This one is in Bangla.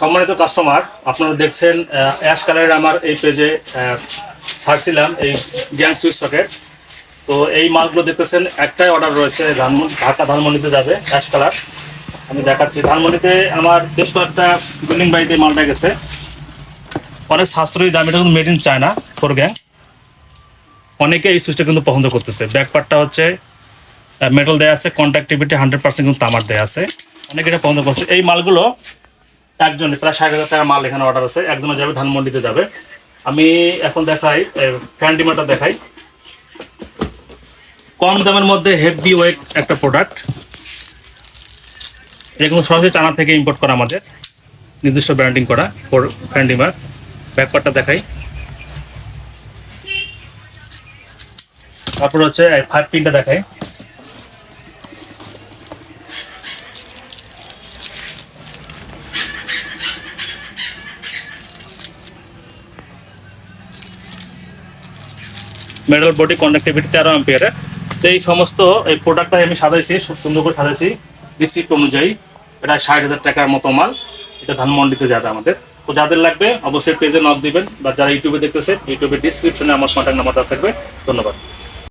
সম্মানিত কাস্টমার আপনারা দেখছেন অ্যাশ কালারের আমার এই পেজে ছাড়ছিলাম এই গ্যাং সুইচ সকেট তো এই মালগুলো দেখতেছেন, একটাই অর্ডার রয়েছে ধানমন্ডি ঢাকা ধানমন্ডিতে যাবে অ্যাশ কালার আমি দেখাচ্ছি, ধানমন্ডিতে আমার বেশ কয়েকটা বিল্ডিং বাড়িতে মালটা গেছে। অনেক সাশ্রয়ী দাম, এটা কিন্তু made in China four gang অনেকে এই সুইচটা কিন্তু পছন্দ করতেছে। ব্যাকপার্টটা হচ্ছে মেটাল দেওয়া আছে কন্ট্রাক্টিভিটি হান্ড্রেড পার্সেন্ট কিন্তু তামার দেওয়া আছে। অনেকে এটা পছন্দ করছে। এই মালগুলো একজনে, প্রায় ষাট হাজার টাকার মাল এখানে অর্ডার আছে। একজনে যাবে, ধানমন্ডিতে যাবে। আমি এখন দেখাই ফ্যান ডিমারটা দেখাই। কম দামের মধ্যে হেভি ওয়েট একটা প্রোডাক্ট এগুলো সরাসরি চানা থেকে ইম্পোর্ট করা আমাদের। নির্দিষ্ট ব্র্যান্ডিং করা ফ্যান ডিমার ব্যাকপারটা দেখাই। তারপর হচ্ছে ফাইভ পিনটা দেখাই। মেটাল বডি কন্ডাক্টিভিটি তেরো অ্যাম্পিয়ারের তো এই সমস্ত এই প্রোডাক্টটাই আমি সাজাইছি খুব সুন্দর করে সাজাইছি রিসিপ্ট অনুযায়ী। এটা ষাট হাজার টাকার মতো মাল। এটা ধানমন্ডিতে যাবে আমাদের। তো যাদের লাগবে অবশ্যই পেজে নক দিবেন বা যারা ইউটিউবে দেখতেছে ইউটিউবে ডিসক্রিপশনে আমার কন্ট্যাক্ট নাম্বারটা থাকবে। ধন্যবাদ।